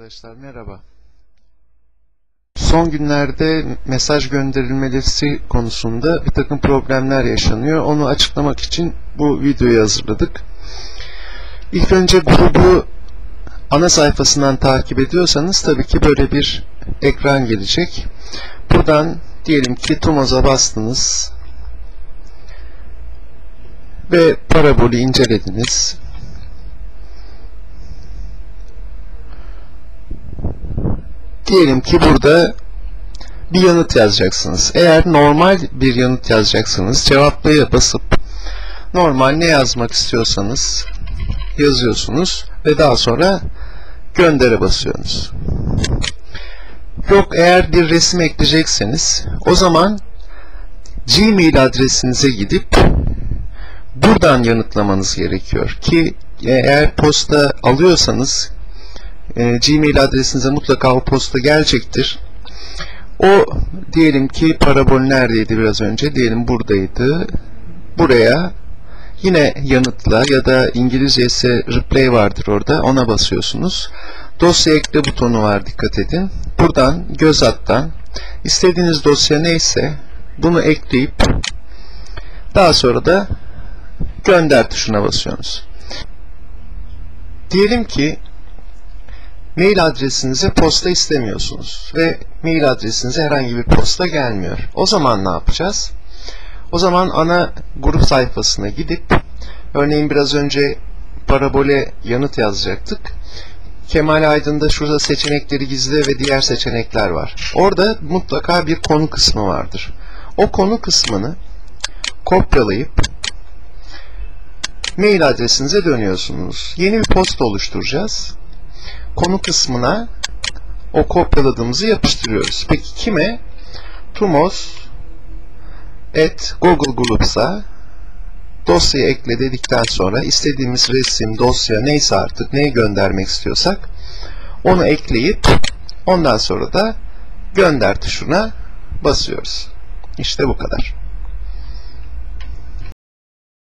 Arkadaşlar merhaba. Son günlerde mesaj gönderilmesi konusunda bir takım problemler yaşanıyor. Onu açıklamak için bu videoyu hazırladık. İlk önce grubu ana sayfasından takip ediyorsanız tabii ki böyle bir ekran gelecek. Buradan diyelim ki Tumoz'a bastınız ve parabolü incelediniz. Diyelim ki burada bir yanıt yazacaksınız. Eğer normal bir yanıt yazacaksınız, cevaplaya basıp normal ne yazmak istiyorsanız yazıyorsunuz ve daha sonra göndere basıyorsunuz. Yok eğer bir resim ekleyecekseniz o zaman Gmail adresinize gidip buradan yanıtlamanız gerekiyor ki eğer posta alıyorsanız e, Gmail adresinize mutlaka o posta gelecektir. O diyelim ki parabol neredeydi biraz önce? Diyelim buradaydı. Buraya yine yanıtla ya da İngilizce ise replay vardır orada. Ona basıyorsunuz. Dosya ekle butonu var dikkat edin. Buradan göz alttan istediğiniz dosya neyse bunu ekleyip daha sonra da gönder tuşuna basıyorsunuz. Diyelim ki mail adresinize posta istemiyorsunuz ve mail adresinize herhangi bir posta gelmiyor. O zaman ne yapacağız? O zaman ana grup sayfasına gidip örneğin biraz önce parabole yanıt yazacaktık. Kemal Aydın'da şurada seçenekleri gizle ve diğer seçenekler var. Orada mutlaka bir konu kısmı vardır. O konu kısmını kopyalayıp mail adresinize dönüyorsunuz. Yeni bir posta oluşturacağız konu kısmına o kopyaladığımızı yapıştırıyoruz. Peki kime? Tumos at Google Groups'a dosyayı ekle dedikten sonra istediğimiz resim, dosya neyse artık neyi göndermek istiyorsak onu ekleyip ondan sonra da gönder tuşuna basıyoruz. İşte bu kadar.